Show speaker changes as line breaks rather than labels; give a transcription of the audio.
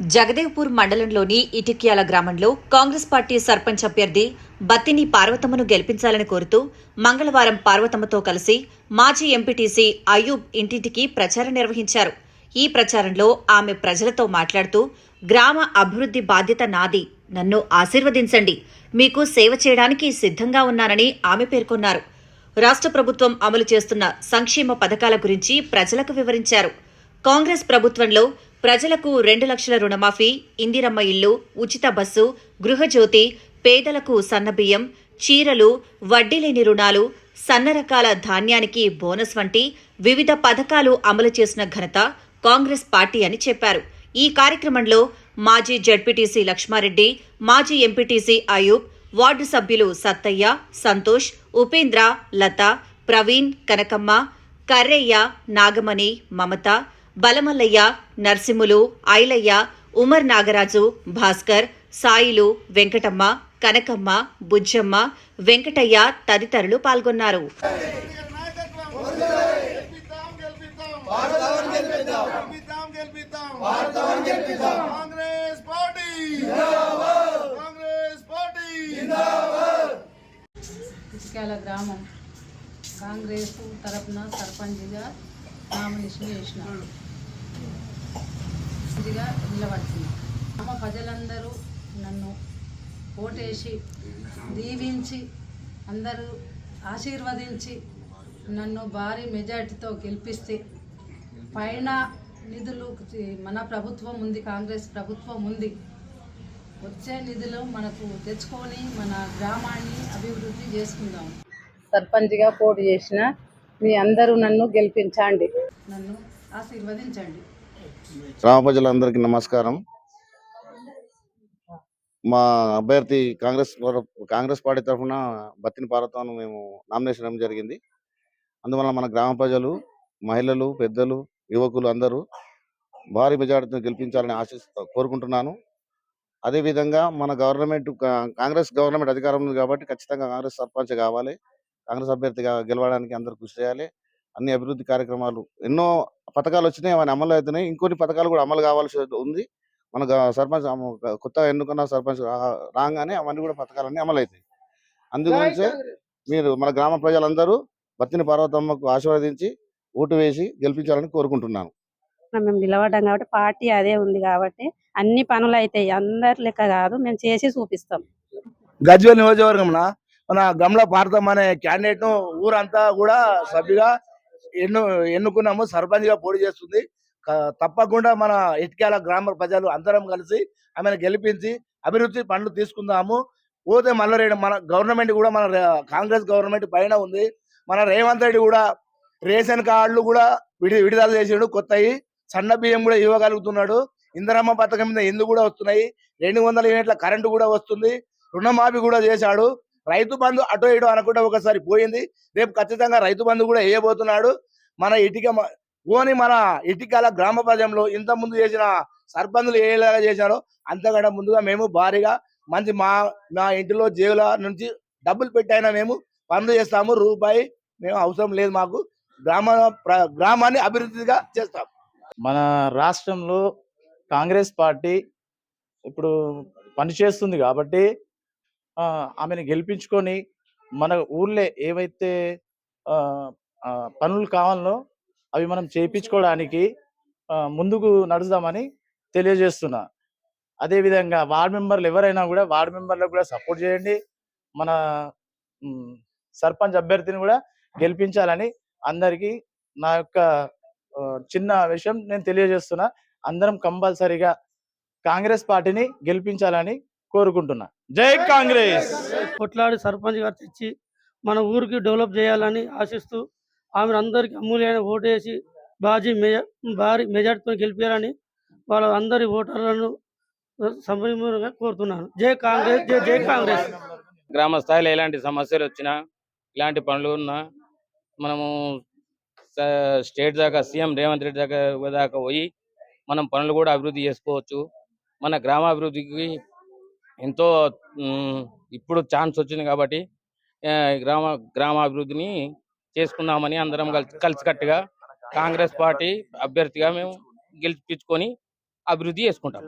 జగదేవ్పూర్ మండలంలోని ఇటిక్యాల గ్రామంలో కాంగ్రెస్ పార్టీ సర్పంచ్ అభ్యర్థి బత్తిని పార్వతమ్మను గెలిపించాలని కోరుతూ మంగళవారం పార్వతమ్మతో కలిసి మాజీ ఎంపీటీసీ అయూబ్ ఇంటింటికి ప్రచారం నిర్వహించారు. ఈ ప్రచారంలో ఆమె ప్రజలతో మాట్లాడుతూ గ్రామ అభివృద్ధి బాధ్యత నాది. నన్ను ఆశీర్వదించండి. మీకు సేవ చేయడానికి సిద్ధంగా ఉన్నానని ఆమె పేర్కొన్నారు. రాష్ట్ర ప్రభుత్వం అమలు చేస్తున్న సంక్షేమ పథకాల గురించి ప్రజలకు వివరించారు. కాంగ్రెస్ ప్రభుత్వంలో ప్రజలకు రెండు లక్షల రుణమాఫీ ఇందిరమ్మ ఇల్లు ఉచిత బస్సు గృహజ్యోతి పేదలకు సన్నబియ్యం చీరలు వడ్డీ లేని రుణాలు సన్న రకాల ధాన్యానికి బోనస్ వంటి వివిధ పథకాలు అమలు చేసిన ఘనత కాంగ్రెస్ పార్టీ అని చెప్పారు. ఈ కార్యక్రమంలో మాజీ జడ్పీటీసీ లక్ష్మారెడ్డి మాజీ ఎంపీటీసీ అయూబ్ వార్డు సభ్యులు సత్తయ్య సంతోష్ ఉపేంద్ర లత ప్రవీణ్ కనకమ్మ కర్రయ్య నాగమణి మమత బలమల్లయ్య నర్సింహులు ఐలయ్య ఉమర్ నాగరాజు భాస్కర్ సాయిలు వెంకటమ్మ కనకమ్మ బుజ్జమ్మ వెంకటయ్య తదితరులు పాల్గొన్నారు.
గెలిపిద్దాం
గ్రామం. కాంగ్రెస్ తరపున సర్పంచ్గా నామినేషన్ చేసిన సర్పంచ్గా నిలబడుతున్నా గ్రామ ప్రజలందరూ నన్ను ఓటేసి దీవించి అందరూ ఆశీర్వదించి నన్ను భారీ మెజార్టీతో గెలిపిస్తే పైన నిధులు మన ప్రభుత్వం ఉంది కాంగ్రెస్ ప్రభుత్వం ఉంది. వచ్చే నిధులు మనకు తెచ్చుకొని మన గ్రామాన్ని అభివృద్ధి చేసుకుందాం. సర్పంచ్గా పోటీ చేసిన మీ అందరూ నన్ను గెలిపించండి. నన్ను ఆశీర్వదించండి.
గ్రామ ప్రజలందరికీ నమస్కారం. మా అభ్యర్థి కాంగ్రెస్ కాంగ్రెస్ పార్టీ తరఫున బత్తిని పార్వతను మేము నామినేషన్ ఇవ్వడం జరిగింది. అందువల్ల మన గ్రామ ప్రజలు మహిళలు పెద్దలు యువకులు అందరూ భారీ మెజార్టీని గెలిపించాలని ఆశిస్తూ కోరుకుంటున్నాను. అదేవిధంగా మన గవర్నమెంట్ కాంగ్రెస్ గవర్నమెంట్ అధికారం ఉంది కాబట్టి ఖచ్చితంగా కాంగ్రెస్ సర్పంచ్ కావాలి. కాంగ్రెస్ అభ్యర్థిగా గెలవడానికి అందరూ కృషి చేయాలి. అన్ని అభివృద్ధి కార్యక్రమాలు. ఎన్నో పథకాలు వచ్చినాయి అవన్నీ అమలు అవుతున్నాయి. ఇంకొన్ని పథకాలు కూడా అమలు కావాల్సి ఉంది. మన సర్పంచ్ కొత్తగా ఎన్నుకున్న సర్పంచ్ రాగానే అవన్నీ కూడా పథకాలన్నీ అమలు అవుతాయి. అందుగురించే మీరు మన గ్రామ ప్రజలందరూ బత్తిని పార్వతమ్మకు ఆశీర్వదించి ఓటు వేసి గెలిపించాలని కోరుకుంటున్నాను.
మేము నిలబడ్డాం కాబట్టి పార్టీ అదే ఉంది కాబట్టి అన్ని పనులు అవుతాయి. అందరి లెక్క కాదు మేము చేసి చూపిస్తాం.
గజ్వేల్ నియోజకవర్గంన? మన గమల భారతం అనే క్యాండిడేట్ ఊరంతా కూడా సభ్యుగా ఎన్ను ఎన్నుకున్నాము సర్పంచ్గా పోటీ చేస్తుంది. తప్పకుండా మన ఇటుకాల గ్రామ ప్రజలు అందరం కలిసి ఆమెను గెలిపించి అభివృద్ధి పనులు తీసుకుందాము. పోతే మల్లరెడ్డి మన గవర్నమెంట్ కూడా మన కాంగ్రెస్ గవర్నమెంట్ పైన ఉంది. మన రేవంత్ రెడ్డి కూడా రేషన్ కార్డులు కూడా విడి విడుదల చేసాడు కొత్తవి సన్న బియ్యం కూడా ఇవ్వగలుగుతున్నాడు. ఇందరమ్మ పథకం మీద ఇందు కూడా వస్తున్నాయి. రెండు వందల యూనిట్ల కరెంటు కూడా వస్తుంది. రుణమాఫీ కూడా చేశాడు. రైతు బంధు అటో ఇటో అనుకుంటే ఒకసారి పోయింది. రేపు ఖచ్చితంగా రైతు బంధు కూడా వేయబోతున్నాడు. మన ఇటుక ఓని మన ఇటుకల గ్రామ ప్రజల్లో ఇంత ముందు చేసిన సర్పంచులు ఏలాగా చేశారో అంతకంటే ముందుగా మేము భారీగా మంచి మా మా ఇంటిలో జేబుల నుంచి డబ్బులు పెట్టైనా మేము పనులు చేస్తాము. రూపాయి మేము అవసరం లేదు మాకు. గ్రామ గ్రామాన్ని అభివృద్ధిగా చేస్తాం.
మన రాష్ట్రంలో కాంగ్రెస్ పార్టీ ఇప్పుడు పనిచేస్తుంది కాబట్టి ఆమెను గెలిపించుకొని మన ఊర్లో ఏవైతే పనులు కావాలో అవి మనం చేయించుకోవడానికి ముందుకు నడుద్దామని తెలియజేస్తున్నా. అదేవిధంగా వార్డ్ మెంబర్లు ఎవరైనా కూడా వార్డ్ మెంబర్లకు కూడా సపోర్ట్ చేయండి. మన సర్పంచ్ అభ్యర్థిని కూడా గెలిపించాలని అందరికీ నా యొక్క చిన్న విషయం నేను తెలియజేస్తున్నా. అందరం కంపల్సరీగా కాంగ్రెస్ పార్టీని గెలిపించాలని కోరుకుంటున్నా. జై కాంగ్రెస్.
కొట్లాడి సర్పంచ్ గారు తెచ్చి మన ఊరికి డెవలప్ చేయాలని ఆశిస్తూ ఆమె అందరికి అమూల్యమైన ఓటు వేసి బాజీ మెజ భారీ మెజార్టీతో గెలిపారని వాళ్ళ అందరి ఓటర్లను సమయంగా కోరుతున్నాను. జై కాంగ్రెస్ జై జై కాంగ్రెస్.
గ్రామ స్థాయిలో ఎలాంటి సమస్యలు వచ్చినా ఇలాంటి పనులు ఉన్నా మనము స్టేట్ దాకా సీఎం రేవంత్ రెడ్డి దాకా దాకా పోయి మనం పనులు కూడా అభివృద్ధి చేసుకోవచ్చు. మన గ్రామాభివృద్ధికి ఎంతో ఇప్పుడు ఛాన్స్ వచ్చింది కాబట్టి గ్రామ గ్రామాభివృద్ధిని చేసుకుందామని అందరం కలిసి కలిసికట్టుగా కాంగ్రెస్ పార్టీ అభ్యర్థిగా మేము గెలిపించుకొని అభివృద్ధి చేసుకుంటాం.